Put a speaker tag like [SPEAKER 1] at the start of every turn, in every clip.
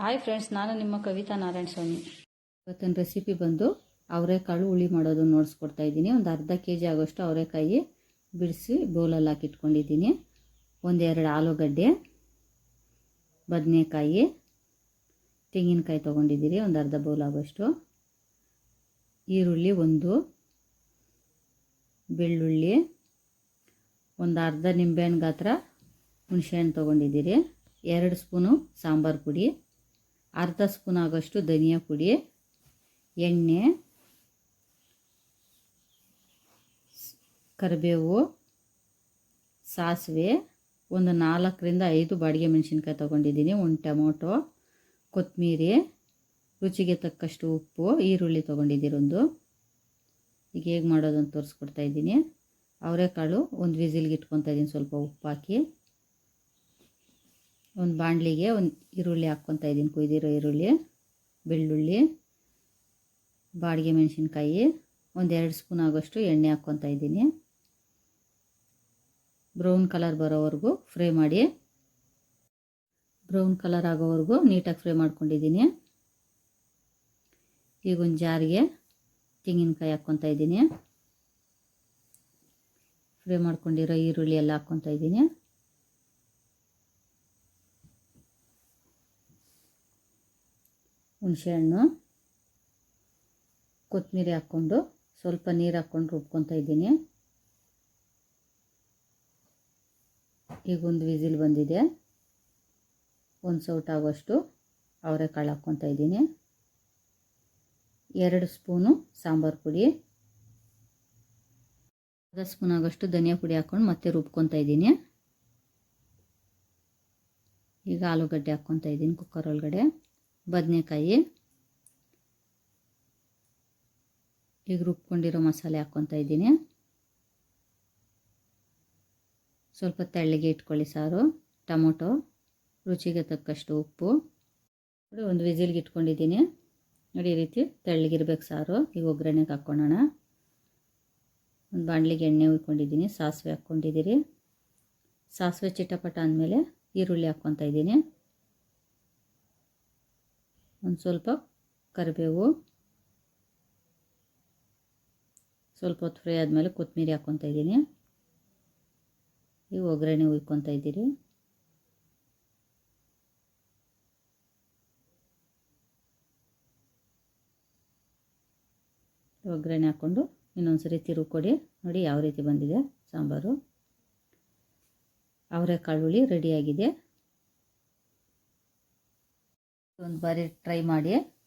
[SPEAKER 1] Hi friends ನಾನು ನಿಮ್ಮ ಕವಿತಾ ನಾರಾಯಣ ಸ್ವಾಮಿ. ಇವತ್ತಿನ ರೆಸಿಪಿ ಬಂದು ಅವರೆಕಾಳು ಹುಳಿ ಮಾಡೋದು ನೋಡಿಸ್ಕೊಡ್ತಾ ಇದ್ದೀನಿ. ಒಂದು ಅರ್ಧ ಕೆ ಜಿ ಆಗೋಷ್ಟು ಅವರೆಕಾಯಿ ಬಿಡಿಸಿ ಬೌಲಲ್ಲಿ ಹಾಕಿಟ್ಕೊಂಡಿದ್ದೀನಿ. ಒಂದೆರಡು ಆಲೂಗಡ್ಡೆ, ಬದನೆಕಾಯಿ, ತೆಂಗಿನಕಾಯಿ ತೊಗೊಂಡಿದ್ದೀರಿ ಒಂದು ಅರ್ಧ ಬೌಲ್ ಆಗೋಷ್ಟು. ಈರುಳ್ಳಿ ಒಂದು, ಬೆಳ್ಳುಳ್ಳಿ, ಒಂದು ಅರ್ಧ ನಿಂಬೆಹಣ್ಣು ಗಾತ್ರ, ಹುಣಸೆಹಣ್ಣು ತೊಗೊಂಡಿದ್ದೀರಿ ಎರಡು ಸ್ಪೂನು ಸಾಂಬಾರು ಪುಡಿ. ಅರ್ಧ ಸ್ಪೂನ್ ಆಗೋಷ್ಟು ಧನಿಯಾ ಪುಡಿ, ಎಣ್ಣೆ, ಕರಿಬೇವು, ಸಾಸಿವೆ, ಒಂದು ನಾಲ್ಕರಿಂದ ಐದು ಬಾಡಿಗೆ ಮೆಣಸಿನ್ಕಾಯಿ ತೊಗೊಂಡಿದ್ದೀನಿ, ಒಂದು ಟೊಮೊಟೊ ಕೊತ್ತಂಬರಿ ರುಚಿಗೆ ತಕ್ಕಷ್ಟು ಉಪ್ಪು, ಈರುಳ್ಳಿ ತೊಗೊಂಡಿದ್ದೀರೊಂದು ಈಗ ಹೇಗೆ ಮಾಡೋದು ಅಂತ ತೋರಿಸ್ಕೊಡ್ತಾ ಇದ್ದೀನಿ. ಅವರೆಕಾಳು ಒಂದು ವಿಸಿಲ್ಗೆ ಇಟ್ಕೊತಾ ಇದ್ದೀನಿ, ಸ್ವಲ್ಪ ಉಪ್ಪು ಹಾಕಿ. ಒಂದು ಬಾಣಲಿಗೆ ಒಂದು ಈರುಳ್ಳಿ ಹಾಕ್ಕೊತಾ ಇದ್ದೀನಿ. ಕುಯ್ದಿರೋ ಈರುಳ್ಳಿ, ಬೆಳ್ಳುಳ್ಳಿ, ಬಾಡಿಗೆ ಮೆಣಸಿನ್ಕಾಯಿ ಒಂದೆರಡು ಸ್ಪೂನ್ ಆಗೋಷ್ಟು ಎಣ್ಣೆ ಹಾಕ್ಕೊತಾ ಇದ್ದೀನಿ. ಬ್ರೌನ್ ಕಲರ್ ಬರೋವರೆಗೂ ಫ್ರೈ ಮಾಡಿ, ಬ್ರೌನ್ ಕಲರ್ ಆಗೋವರೆಗೂ ನೀಟಾಗಿ ಫ್ರೈ ಮಾಡ್ಕೊಂಡಿದ್ದೀನಿ. ಈಗ ಒಂದು ಜಾರಿಗೆ ತೆಂಗಿನಕಾಯಿ ಹಾಕ್ಕೊತಾ ಇದ್ದೀನಿ. ಫ್ರೈ ಮಾಡ್ಕೊಂಡಿರೋ ಈರುಳ್ಳಿ ಎಲ್ಲ ಹಾಕ್ಕೊತಾ ಇದ್ದೀನಿ. ಹುಣಸೆಹಣ್ಣು, ಕೊತ್ತಂಬರಿ ಹಾಕ್ಕೊಂಡು ಸ್ವಲ್ಪ ನೀರು ಹಾಕ್ಕೊಂಡು ರುಬ್ಕೊತಾ ಇದ್ದೀನಿ. ಈಗ ಒಂದು ವಿಸಿಲ್ ಬಂದಿದೆ. ಒಂದು ಸೌಟ್ ಆಗೋಷ್ಟು ಅವರೆಕಾಳು ಹಾಕ್ಕೊತಾ ಇದ್ದೀನಿ. ಎರಡು ಸ್ಪೂನು ಸಾಂಬಾರು ಪುಡಿ, ಅರ್ಧ ಸ್ಪೂನ್ ಆಗೋಷ್ಟು ಧನಿಯಾ ಪುಡಿ ಹಾಕ್ಕೊಂಡು ಮತ್ತೆ ರುಬ್ಕೊತಾ ಇದ್ದೀನಿ. ಈಗ ಆಲೂಗಡ್ಡೆ ಹಾಕ್ಕೊತಾ ಇದ್ದೀನಿ ಕುಕ್ಕರ್ ಒಳಗಡೆ. ಬದನೆಕಾಯಿ ಈಗ ರುಬ್ಕೊಂಡಿರೋ ಮಸಾಲೆ ಹಾಕ್ಕೊತಾ ಇದ್ದೀನಿ. ಸ್ವಲ್ಪ ತೆಳ್ಳಗೆ ಇಟ್ಕೊಳ್ಳಿ ಸಾರು, ಟೊಮೊಟೊ, ರುಚಿಗೆ ತಕ್ಕಷ್ಟು ಉಪ್ಪು. ನೋಡಿ, ಒಂದು ವಿಸಿಲ್ಗೆ ಇಟ್ಕೊಂಡಿದ್ದೀನಿ. ನೋಡಿ, ಈ ರೀತಿ ತೆಳ್ಳಗಿರ್ಬೇಕು ಸಾರು. ಈಗ ಒಗ್ಗರಣೆಗೆ ಹಾಕ್ಕೊಳ್ಳೋಣ. ಒಂದು ಬಾಣಲಿಗೆ ಎಣ್ಣೆ ಉಯ್ಕೊಂಡಿದ್ದೀನಿ ಸಾಸಿವೆ ಹಾಕ್ಕೊಂಡಿದ್ದೀರಿ. ಸಾಸಿವೆ ಚಿಟಪಟ ಅಂದಮೇಲೆ ಈರುಳ್ಳಿ ಹಾಕ್ಕೊತಾ ಇದ್ದೀನಿ. ಒಂದು ಸ್ವಲ್ಪ ಕರಿಬೇವು, ಸ್ವಲ್ಪ ಹೊತ್ತು ಫ್ರೈ ಆದಮೇಲೆ ಕೊತ್ತಂಬರಿ ಹಾಕ್ಕೊತಾ ಇದ್ದೀನಿ. ಈ ಒಗ್ಗರಣೆ ಹುಯ್ಕೊತಾ ಇದ್ದೀರಿ. ಒಗ್ಗರಣೆ ಹಾಕ್ಕೊಂಡು ಇನ್ನೊಂದು ಸರಿ ತಿರುವು ಕೊಡಿ. ನೋಡಿ ಯಾವ ರೀತಿ ಬಂದಿದೆ ಸಾಂಬಾರು. ಅವರೆಕಾಳು ರೆಡಿಯಾಗಿದೆ ಒಂದು ಬಾರಿ ಟ್ರೈ ಮಾಡಿ.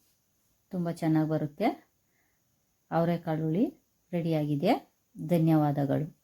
[SPEAKER 1] ತುಂಬ ಚೆನ್ನಾಗಿ ಬರುತ್ತೆ. ಅವರೆಕಾಳು ರೆಡಿಯಾಗಿದೆ ಧನ್ಯವಾದಗಳು.